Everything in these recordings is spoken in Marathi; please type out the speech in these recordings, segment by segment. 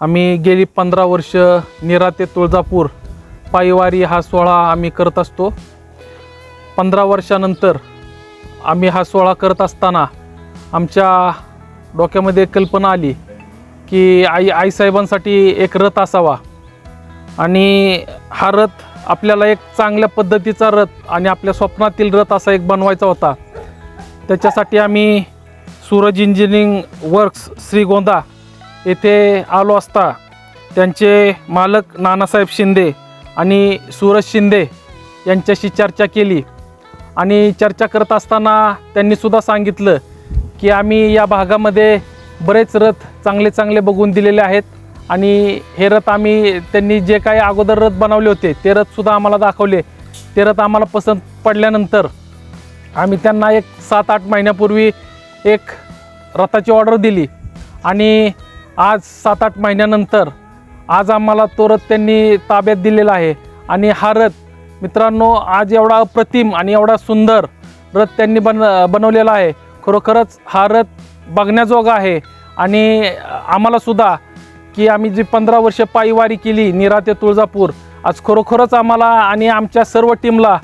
आम्ही गेली पंधरा वर्ष निरा ते तुळजापूर पायवारी हा सोहळा आम्ही करत असतो. पंधरा वर्षानंतर आम्ही हा सोहळा करत असताना आमच्या डोक्यामध्ये कल्पना आली की आई आईसाहेबांसाठी एक रथ असावा. आणि हा रथ आपल्याला एक चांगल्या पद्धतीचा रथ आणि आपल्या स्वप्नातील रथ असा एक बनवायचा होता. त्याच्यासाठी आम्ही सूरज इंजिनिअरिंग वर्क्स श्रीगोंदा येथे आलो असता त्यांचे मालक नानासाहेब शिंदे आणि सूरज शिंदे यांच्याशी चर्चा केली. आणि चर्चा करत असताना त्यांनीसुद्धा सांगितलं की आम्ही या भागामध्ये बरेच रथ चांगले चांगले बघून दिलेले आहेत आणि हे रथ आम्ही त्यांनी जे काही अगोदर रथ बनवले होते ते रथसुद्धा आम्हाला दाखवले. ते रथ आम्हाला पसंत पडल्यानंतर आम्ही त्यांना एक सात आठ महिन्यापूर्वी एक रथाची ऑर्डर दिली. आणि आज सात आठ महिन्यानंतर आज आम्हाला तो रथ त्यांनी ताब्यात दिलेला आहे. आणि हा रथ मित्रांनो आज एवढा अप्रतिम आणि एवढा सुंदर रथ त्यांनी बन बनवलेला आहे. खरोखरच हा रथ बघण्याजोगा आहे. आणि आम्हालासुद्धा की आम्ही जी पंधरा वर्ष पायीवारी केली निरा ते तुळजापूर आज खरोखरच आम्हाला आणि आमच्या सर्व टीमला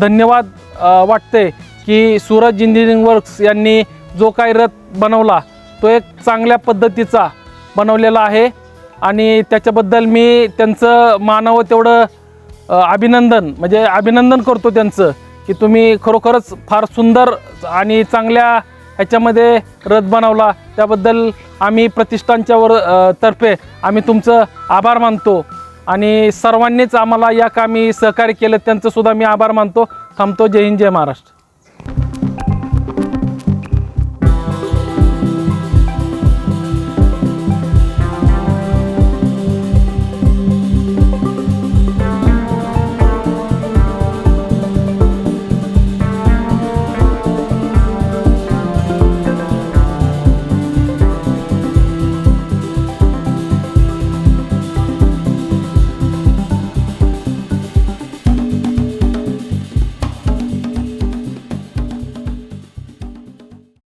धन्यवाद वाटते की सूरज इंजिनिअरिंग वर्क्स यांनी जो काही रथ बनवला तो एक चांगल्या पद्धतीचा बनवलेला आहे. आणि त्याच्याबद्दल मी त्यांचं मानावं तेवढं अभिनंदन म्हणजे अभिनंदन करतो त्यांचं की तुम्ही खरोखरच फार सुंदर आणि चांगल्या ह्याच्यामध्ये रथ बनवला. त्याबद्दल आम्ही प्रतिष्ठानच्या वर तर्फे आम्ही तुमचं आभार मानतो. आणि सर्वांनीच आम्हाला या कामी सहकार्य केलं त्यांचंसुद्धा मी आभार मानतो. थांबतो. जय हिंद जय महाराष्ट्र.